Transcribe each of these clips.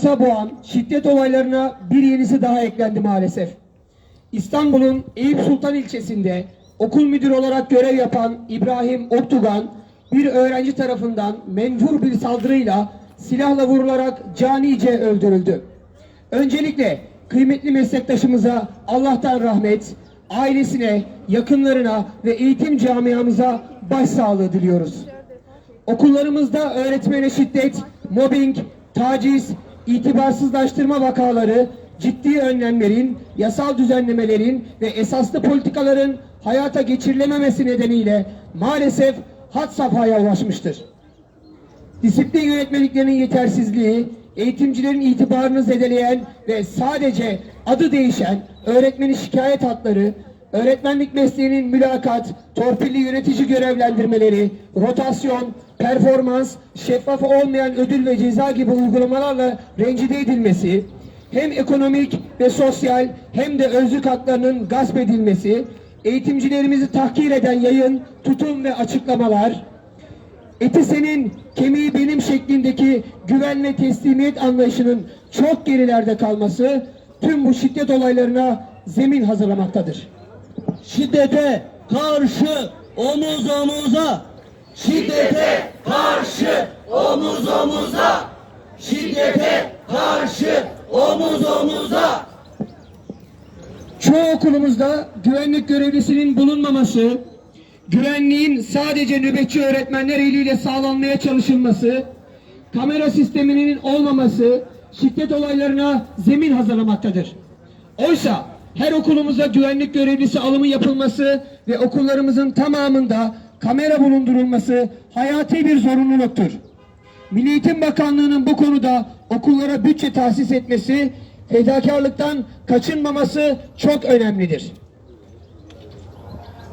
Kısa boğan şiddet olaylarına bir yenisi daha eklendi maalesef. İstanbul'un Eyüp Sultan ilçesinde okul müdürü olarak görev yapan İbrahim Oktugan bir öğrenci tarafından menfur bir saldırıyla silahla vurularak canice öldürüldü. Öncelikle kıymetli meslektaşımıza Allah'tan rahmet, ailesine, yakınlarına ve eğitim camiamıza başsağlığı diliyoruz. Okullarımızda öğretmene şiddet, mobbing, taciz, itibarsızlaştırma vakaları ciddi önlemlerin, yasal düzenlemelerin ve esaslı politikaların hayata geçirilememesi nedeniyle maalesef had safhaya ulaşmıştır. Disiplin yönetmeliklerinin yetersizliği, eğitimcilerin itibarını zedeleyen ve sadece adı değişen öğretmeni şikayet hatları, öğretmenlik mesleğinin mülakat, torpilli yönetici görevlendirmeleri, rotasyon, performans, şeffaf olmayan ödül ve ceza gibi uygulamalarla rencide edilmesi, hem ekonomik ve sosyal hem de özlük haklarının gasp edilmesi, eğitimcilerimizi tahkir eden yayın, tutum ve açıklamalar, eti senin, kemiği benim şeklindeki güven ve teslimiyet anlayışının çok gerilerde kalması tüm bu şiddet olaylarına zemin hazırlamaktadır. Şiddete karşı omuz omuza. Şiddete karşı omuz omuza. Şiddete karşı omuz omuza. Çoğu okulumuzda güvenlik görevlisinin bulunmaması, güvenliğin sadece nöbetçi öğretmenler eliyle sağlanmaya çalışılması, kamera sisteminin olmaması şiddet olaylarına zemin hazırlamaktadır. Oysa her okulumuza güvenlik görevlisi alımı yapılması ve okullarımızın tamamında kamera bulundurulması hayati bir zorunluluktur. Milli Eğitim Bakanlığı'nın bu konuda okullara bütçe tahsis etmesi, fedakarlıktan kaçınmaması çok önemlidir.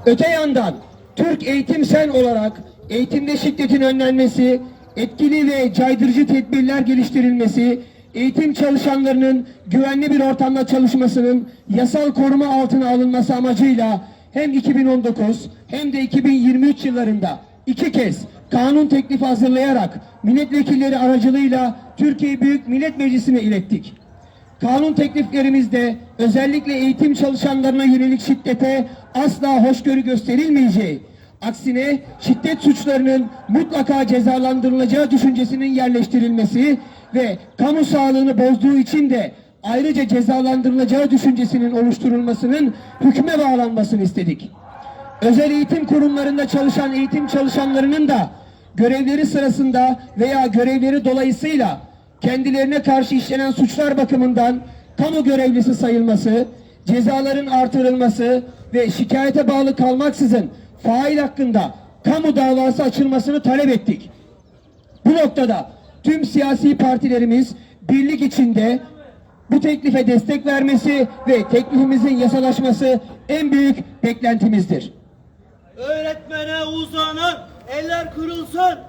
Öte yandan Türk Eğitim Sen olarak eğitimde şiddetin önlenmesi, etkili ve caydırıcı tedbirler geliştirilmesi, eğitim çalışanlarının güvenli bir ortamda çalışmasının yasal koruma altına alınması amacıyla hem 2019 hem de 2023 yıllarında iki kez kanun teklifi hazırlayarak milletvekilleri aracılığıyla Türkiye Büyük Millet Meclisi'ne ilettik. Kanun tekliflerimizde özellikle eğitim çalışanlarına yönelik şiddete asla hoşgörü gösterilmeyeceği, aksine şiddet suçlarının mutlaka cezalandırılacağı düşüncesinin yerleştirilmesi ve kamu sağlığını bozduğu için de ayrıca cezalandırılacağı düşüncesinin oluşturulmasının hükme bağlanmasını istedik. Özel eğitim kurumlarında çalışan eğitim çalışanlarının da görevleri sırasında veya görevleri dolayısıyla kendilerine karşı işlenen suçlar bakımından kamu görevlisi sayılması, cezaların artırılması ve şikayete bağlı kalmaksızın fail hakkında kamu davası açılmasını talep ettik. Bu noktada tüm siyasi partilerimiz birlik içinde bu teklife destek vermesi ve teklifimizin yasalaşması en büyük beklentimizdir. Öğretmene uzanan eller kırılsın.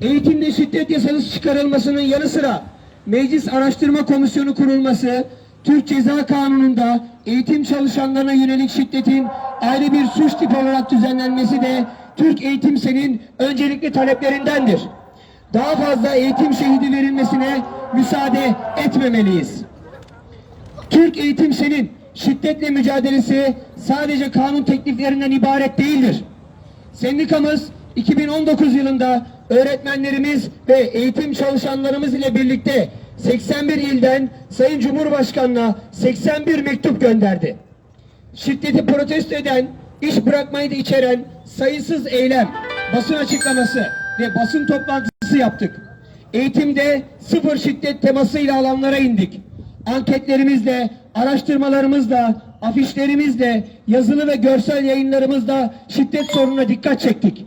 Eğitimde şiddet yasası çıkarılmasının yanı sıra Meclis Araştırma Komisyonu kurulması, Türk Ceza Kanunu'nda eğitim çalışanlarına yönelik şiddetin ayrı bir suç tipi olarak düzenlenmesi de Türk Eğitim Sen'in öncelikli taleplerindendir. Daha fazla eğitim şehidi verilmesine müsaade etmemeliyiz. Türk Eğitim Sen'in şiddetle mücadelesi sadece kanun tekliflerinden ibaret değildir. Sendikamız 2019 yılında öğretmenlerimiz ve eğitim çalışanlarımız ile birlikte 81 ilden Sayın Cumhurbaşkanı'na 81 mektup gönderdi. Şiddeti protesto eden, iş bırakmayı da içeren sayısız eylem, basın açıklaması ve basın toplantısı yaptık. Eğitimde sıfır şiddet temasıyla alanlara indik. Anketlerimizle, araştırmalarımızla, afişlerimizle, yazılı ve görsel yayınlarımızla şiddet sorununa dikkat çektik.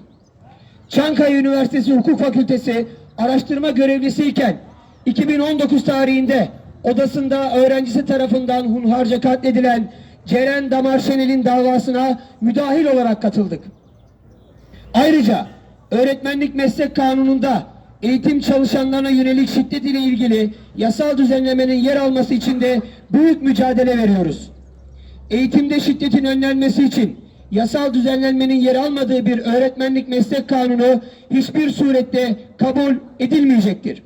Çankaya Üniversitesi Hukuk Fakültesi araştırma görevlisiyken 2019 tarihinde odasında öğrencisi tarafından hunharca katledilen Ceren Damar Şenel'in davasına müdahil olarak katıldık. Ayrıca öğretmenlik meslek kanununda eğitim çalışanlarına yönelik şiddet ile ilgili yasal düzenlemenin yer alması için de büyük mücadele veriyoruz. Eğitimde şiddetin önlenmesi için yasal düzenlenmenin yer almadığı bir öğretmenlik meslek kanunu hiçbir surette kabul edilmeyecektir.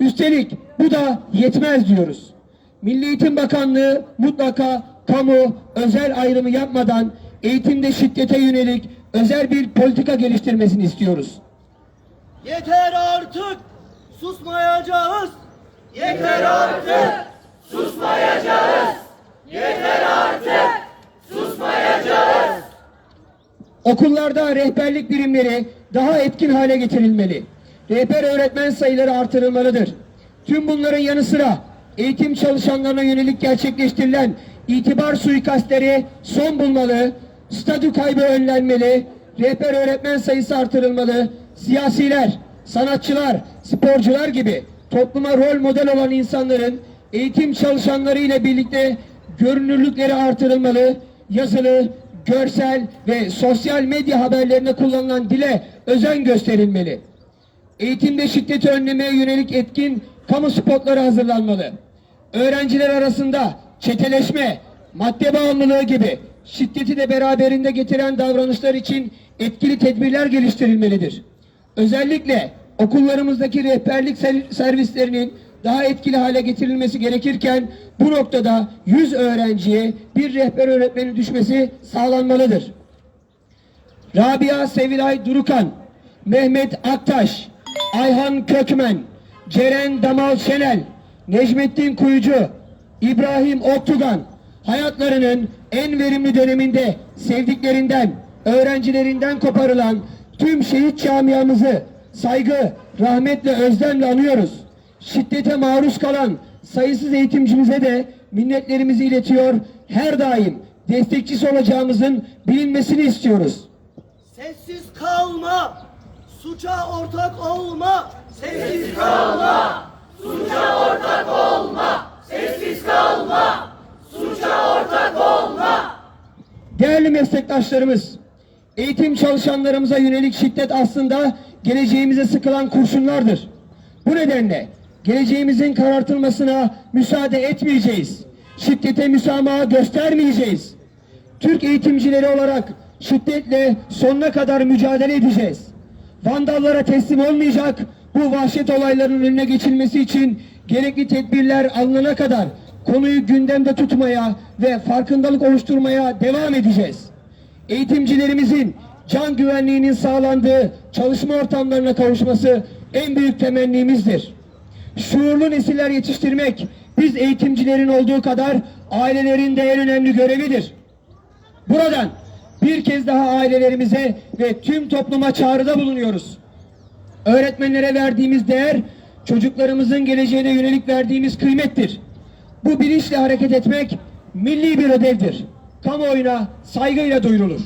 Üstelik bu da yetmez diyoruz. Milli Eğitim Bakanlığı mutlaka kamu özel ayrımı yapmadan eğitimde şiddete yönelik özel bir politika geliştirmesini istiyoruz. Yeter artık susmayacağız. Yeter artık susmayacağız. Yeter artık susmayacağız. Okullarda rehberlik birimleri daha etkin hale getirilmeli. Rehber öğretmen sayıları artırılmalıdır. Tüm bunların yanı sıra eğitim çalışanlarına yönelik gerçekleştirilen itibar suikastleri son bulmalı, statü kaybı önlenmeli, rehber öğretmen sayısı artırılmalı, siyasiler, sanatçılar, sporcular gibi topluma rol model olan insanların eğitim çalışanları ile birlikte görünürlükleri artırılmalı, yazılı, görsel ve sosyal medya haberlerinde kullanılan dile özen gösterilmeli. Eğitimde şiddeti önlemeye yönelik etkin kamu spotları hazırlanmalı. Öğrenciler arasında çeteleşme, madde bağımlılığı gibi şiddeti de beraberinde getiren davranışlar için etkili tedbirler geliştirilmelidir. Özellikle okullarımızdaki rehberlik ser- servislerinin daha etkili hale getirilmesi gerekirken bu noktada 100 öğrenciye bir rehber öğretmeni düşmesi sağlanmalıdır. Rabia Sevilay Durukan, Mehmet Aktaş, Ayhan Kökmen, Ceren Damal Şenel, Necmettin Kuyucu, İbrahim Oktugan hayatlarının en verimli döneminde sevdiklerinden, öğrencilerinden koparılan tüm şehit camiamızı saygı, rahmetle, özlemle anıyoruz. Şiddete maruz kalan sayısız eğitimcimize de minnetlerimizi iletiyor. Her daim destekçisi olacağımızın bilinmesini istiyoruz. Sessiz kalma. Suça ortak olma. Sessiz kalma. Suça ortak olma. Sessiz kalma. Suça ortak olma. Değerli meslektaşlarımız, eğitim çalışanlarımıza yönelik şiddet aslında geleceğimize sıkılan kurşunlardır. Bu nedenle geleceğimizin karartılmasına müsaade etmeyeceğiz. Şiddete müsamaha göstermeyeceğiz. Türk eğitimcileri olarak şiddetle sonuna kadar mücadele edeceğiz. Vandallara teslim olmayacak, bu vahşet olaylarının önüne geçilmesi için gerekli tedbirler alınana kadar konuyu gündemde tutmaya ve farkındalık oluşturmaya devam edeceğiz. Eğitimcilerimizin can güvenliğinin sağlandığı çalışma ortamlarına kavuşması en büyük temennimizdir. Şuurlu nesiller yetiştirmek biz eğitimcilerin olduğu kadar ailelerin de en önemli görevidir. Buradan bir kez daha ailelerimize ve tüm topluma çağrıda bulunuyoruz. Öğretmenlere verdiğimiz değer çocuklarımızın geleceğine yönelik verdiğimiz kıymettir. Bu bilinçle hareket etmek milli bir ödevdir. Kamuoyuna saygıyla duyurulur.